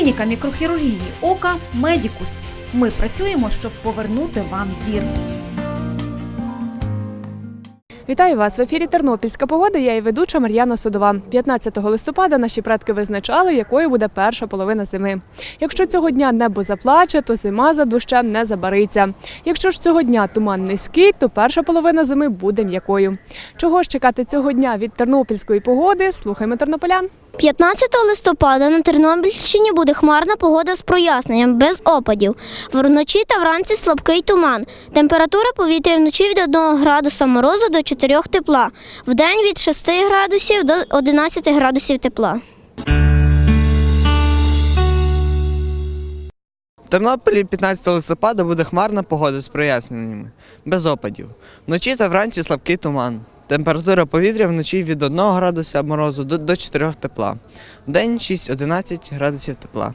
Клініка мікрохірургії ока Медікус. Ми працюємо, щоб повернути вам зір. Вітаю вас в ефірі Тернопільська погода. Я і ведуча Мар'яна Судова. 15 листопада наші предки визначали, якою буде перша половина зими. Якщо цього дня небо заплаче, то зима за дощем не забариться. Якщо ж цього дня туман низький, то перша половина зими буде м'якою. Чого ж чекати цього дня від тернопільської погоди? Слухаймо тернополян. 15 листопада на Тернопільщині буде хмарна погода з проясненням, без опадів. Вночі та вранці слабкий туман. Температура повітря вночі від 1 градуса морозу до 4 тепла. Вдень від 6 градусів до 11 градусів тепла. В Тернополі 15 листопада буде хмарна погода з проясненнями, без опадів. Вночі та вранці слабкий туман. Температура повітря вночі від 1 градуса морозу до, до 4 тепла. день 6-11 градусів тепла.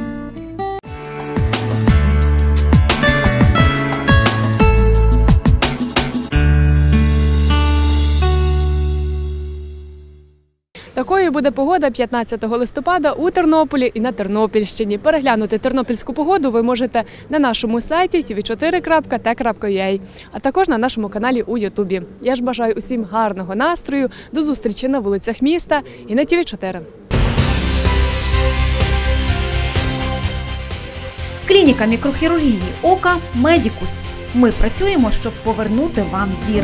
Такою буде погода 15 листопада у Тернополі і на Тернопільщині. Переглянути тернопільську погоду ви можете на нашому сайті tv4.t.ua, а також на нашому каналі у Ютубі. Я ж бажаю усім гарного настрою, до зустрічі на вулицях міста і на ТВ4. Клініка мікрохірургії ока Медікус. Ми працюємо, щоб повернути вам зір.